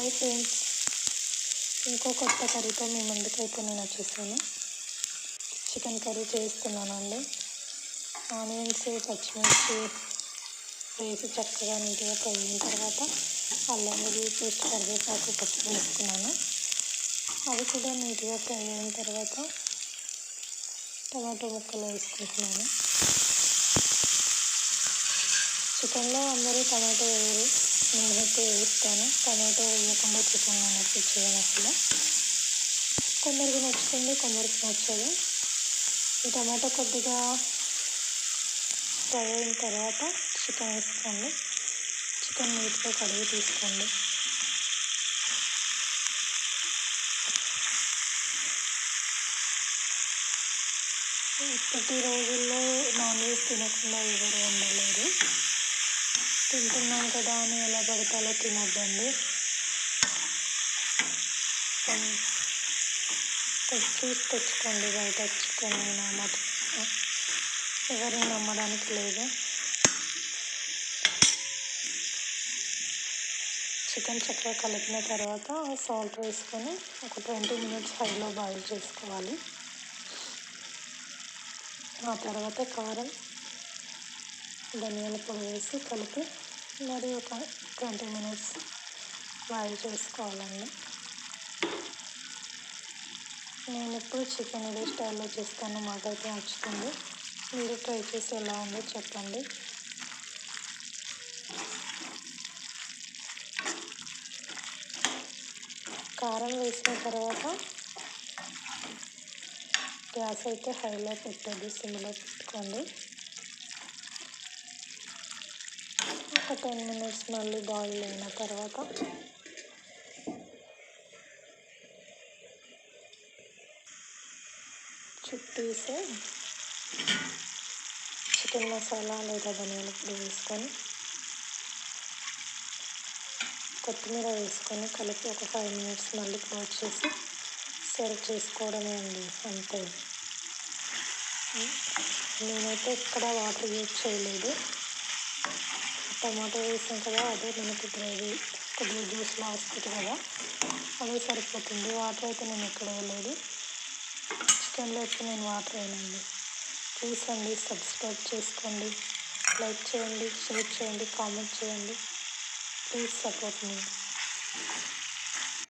Hi friends ఇంకో కొత్త కర్రీతో మీ ముందుకైతే నేను వచ్చేసాను. చికెన్ కర్రీ చేస్తున్నానండి. ఆనియన్స్ పచ్చిమిర్చి వేసి చక్కగా నీట్గా ఫ్రై అయిన తర్వాత అల్లం వెల్లుల్లి పేస్ట్ కరివేపాకు పచ్చి వేసుకున్నాను. అవి కూడా నీట్గా ఫ్రై అయిన తర్వాత టమాటో ముక్కలు వేసుకుంటున్నాను. చికెన్లో అందరూ టమాటో వేయరు. నేనైతే వేస్తాను. టమాటో వేయకుండా చికెన్ అనేది చేయను అసలు. కొందరికి నచ్చుతుంది కొందరికి నచ్చదు. ఈ టమాటో కొద్దిగా ఫ్రై అయిన తర్వాత చికెన్ వేసుకోండి. చికెన్ నీట్గా కడిగి తీసుకోండి. ఇప్పటి రోజుల్లో నాన్ వెజ్ తినకుండా ఎవరు ఉండలేరు తింటున్నాం కదా అని ఎలా పడితే అలా తినొద్దండి చూసి తెచ్చుకోండి బయట చికెన్ అయినా మటన్ ఎవరిని నమ్మడానికి లేదు. చికెన్ చక్కగా కలిపిన తర్వాత సాల్ట్ వేసుకొని ఒక ట్వంటీ మినిట్స్ హైలో బాయిల్ చేసుకోవాలి. ఆ తర్వాత కారం ధనియాల పొడి వేసి కలిపి మరి ఒక ట్వంటీ మినిట్స్ బాయిల్ చేసుకోవాలండి. నేను ఎప్పుడు చికెన్ ఇదే స్టైల్లో చేస్తాను మాకైతే నచ్చుతుంది మీరు ట్రై చేసి ఎలా ఉందో చెప్పండి. కారం వేసిన తర్వాత గ్యాస్ అయితే హైలో పెట్టద్దు సిమ్లో పెట్టుకోండి. ఒక టెన్ మినిట్స్ మళ్ళీ బాయిల్ అయిన తర్వాత చుట్టూసే చికెన్ మసాలా లేదా ధనియాల పొడి వేసుకొని కొత్తిమీర వేసుకొని కలిపి ఒక ఫైవ్ మినిట్స్ మళ్ళీ క్లోజ్ చేసి సర్వ్ చేసుకోవడమే అండి అంతే. నేనైతే ఎక్కడ వాటర్ యూజ్ చేయలేదు. టమాటో వేసాం కదా అదే మనకి గ్రేవీ కొద్దిగా జ్యూస్లా వస్తుంది కదా అదే సరిపోతుంది. వాటర్ అయితే నేను ఎక్కడ వేయలేదు. చికెన్లో అయితే నేను వాటర్ వేయనండి. ప్లీజ్ అండి సబ్స్క్రైబ్ చేసుకోండి లైక్ చేయండి షేర్ చేయండి కామెంట్ చేయండి. Please support me.